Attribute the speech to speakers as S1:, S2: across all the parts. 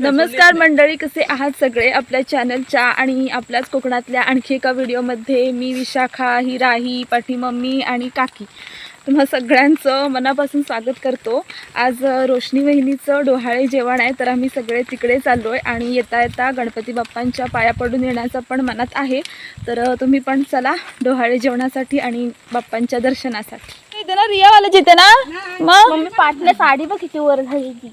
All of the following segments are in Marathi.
S1: नमस्कार मंडळी कसे आहात सगळे आपल्या चॅनलच्या आणि आपल्याच कोकणातल्या आणखी एका व्हिडिओमध्ये मी विशाखा ही राही पाठी मम्मी आणि काकी. तुम्हा सगळ्यांचं मनापासून स्वागत करतो. आज रोशनी वहिनीचं डोहाळे जेवण आहे तर आम्ही सगळे तिकडे चाललो आहे आणि येता येता गणपती बाप्पांच्या पाया पडून येण्याचं पण मनात आहे. तर तुम्ही पण चला डोहाळे जेवणासाठी आणि बाप्पांच्या दर्शनासाठी. येते ना रियावाला जिथे ना मग?
S2: मम्मी पाटल्या साडी बघ किती वर झाली ती.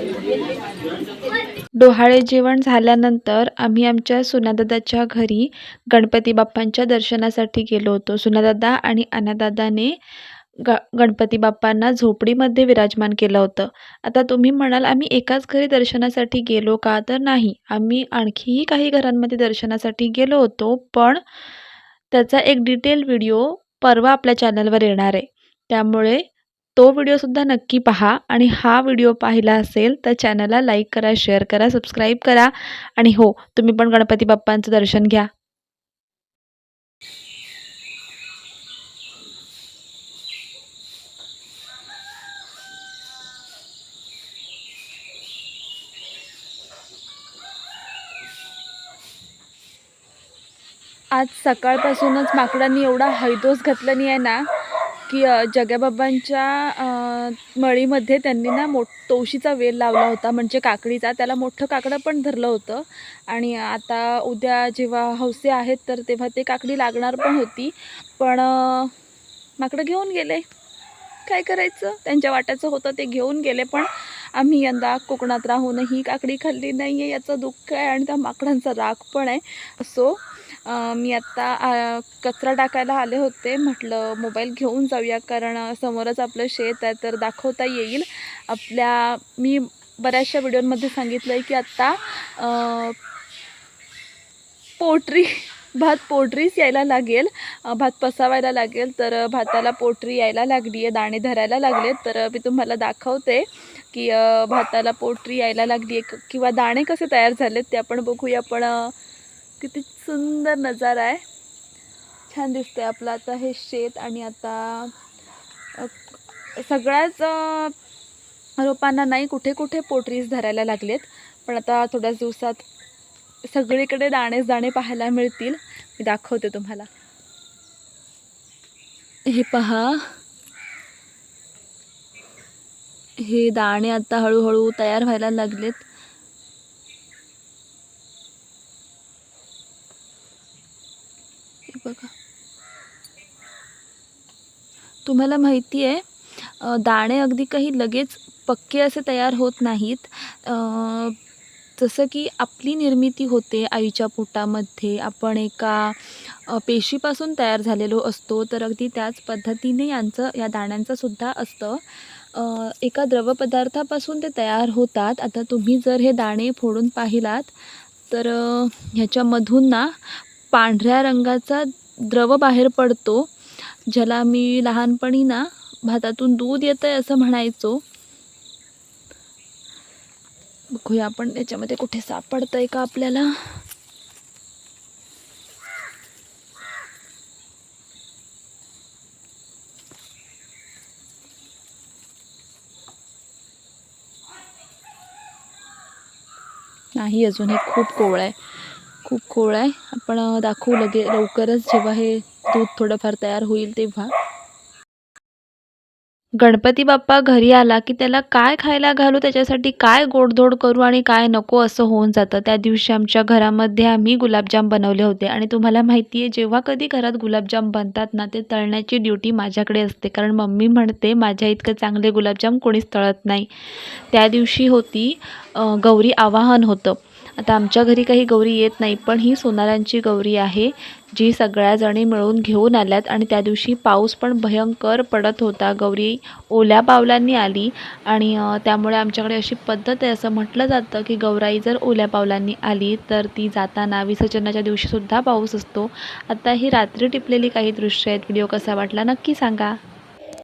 S1: डोहाळे जेवण झाल्यानंतर आम्ही आमच्या सुनादादाच्या घरी गणपती बाप्पांच्या दर्शनासाठी गेलो होतो. सुनादादा आणि अनादादाने ग गणपती बाप्पांना झोपडीमध्ये विराजमान केलं होतं. आता तुम्ही म्हणाल आम्ही एकाच घरी दर्शनासाठी गेलो का? तर नाही. आम्ही आणखीही काही घरांमध्ये दर्शनासाठी गेलो होतो पण त्याचा एक डिटेल व्हिडिओ परवा आपल्या चॅनलवर येणार आहे. त्यामुळे तो व्हिडिओसुद्धा नक्की पहा. आणि हा व्हिडिओ पाहिला असेल तर चॅनलला लाईक करा शेअर करा सबस्क्राईब करा. आणि हो तुम्ही पण गणपती बाप्पांचं दर्शन घ्या. आज सकाळपासूनच माकडांनी एवढा हैदोस घातला नाही आहे ना? की अ, जग्याबाबांच्या मळीमध्ये त्यांनी ना मोठ तोशीचा वेल लावला होता. म्हणजे काकडीचा. त्याला मोठं काकडं पण धरलं होतं. आणि आता उद्या जेव्हा हौसे आहेत तर तेव्हा ते काकडी लागणार पण होती. पण माकडं घेऊन गेले. काय करायचं? त्यांच्या वाट्याचं होतं ते घेऊन गेले. पण आम्ही यंदा कोकणात राहूनही काकडी खाल्ली नाही आहे याचं दुःख आहे आणि त्या माकडांचा राग पण आहे. असो मी आत्ता कचरा टाकायला आले होते. म्हटलं मोबाईल घेऊन जाऊया कारण समोरच आपलं शेत आहे तर दाखवता येईल. आपल्या मी बऱ्याचशा व्हिडिओमध्ये सांगितलं आहे की आत्ता पोल्ट्री पोट्री भात पोट्रीच यायला लागेल. भात पसावायला लागेल तर भाताला पोटरी यायला लागली आहे दाणे धरायला लागलेत. तर मी तुम्हाला दाखवते की भाताला पोट्री यायला लागली आहे किंवा दाणे कसे तयार झालेत ते आपण बघूया. पण किती सुंदर नजारा आहे. छान दिसतंय आपलं आता हे शेत आणि आता सगळ्याच रोपांना नाही कुठे कुठे पोटरीज धरायला लागलेत. पण आता थोड्याच दिवसात सगळीकडे दाणेच दाणे पाहायला मिळतील. मी दाखवते तुम्हाला. हे पहा. हे दाणे आता हळूहळू तयार व्हायला लागलेत. बघा. तुम्हाला माहिती आहे दाणे अगदी काही लगेच पक्के असे तयार होत नाहीत. जसं की आपली निर्मिती होते आईच्या पोटामध्ये. आपण एका पेशीपासून तयार झालेलो असतो. तर अगदी त्याच पद्धतीने यांचं या दाण्यांचं सुद्धा असतं. एका द्रवपदार्थापासून ते तयार होतात. आता तुम्ही जर हे दाणे फोडून पाहिलात तर ह्याच्यामधून ना पांढऱ्या रंगाचा द्रव बाहेर पडतो ज्याला मी लहानपणी ना भातातून दूध येतं आहे असं म्हणायचो. बघूया आपण त्याच्यामध्ये कुठे सापडतं आहे का आपल्याला? नाही अजून हे खूप कोवळं आहे. खूप खोळ आहे. आपण दाखवू लगे लवकरच जेव्हा हे दूध थोडंफार तयार होईल तेव्हा. गणपती बाप्पा घरी आला की त्याला काय खायला घालू त्याच्यासाठी काय गोडधोड करू आणि काय नको असं होऊन जातं. त्या दिवशी आमच्या घरामध्ये आम्ही गुलाबजाम बनवले होते. आणि तुम्हाला माहिती आहे जेव्हा कधी घरात गुलाबजाम बनतात ना ते तळण्याची ड्युटी माझ्याकडे असते. कारण मम्मी म्हणते माझ्या इतकं चांगले गुलाबजाम कोणीच तळत नाही. त्या दिवशी होती गौरी आवाहन होतं. आता आमच्या घरी काही गौरी येत नाही पण ही सोनारांची गौरी आहे जी सगळ्याजणी मिळून घेऊन आल्यात आणि त्या दिवशी पाऊस पण भयंकर पडत होता. गौरी ओल्या पावलांनी आली आणि त्यामुळे आमच्याकडे अशी पद्धत आहे. असं म्हटलं जातं की गौराई जर ओल्या पावलांनी आली तर ती जाताना विसर्जनाच्या दिवशीसुद्धा पाऊस असतो. आता ही रात्री टिपलेली काही दृश्य आहेत. व्हिडिओ कसा वाटला नक्की सांगा.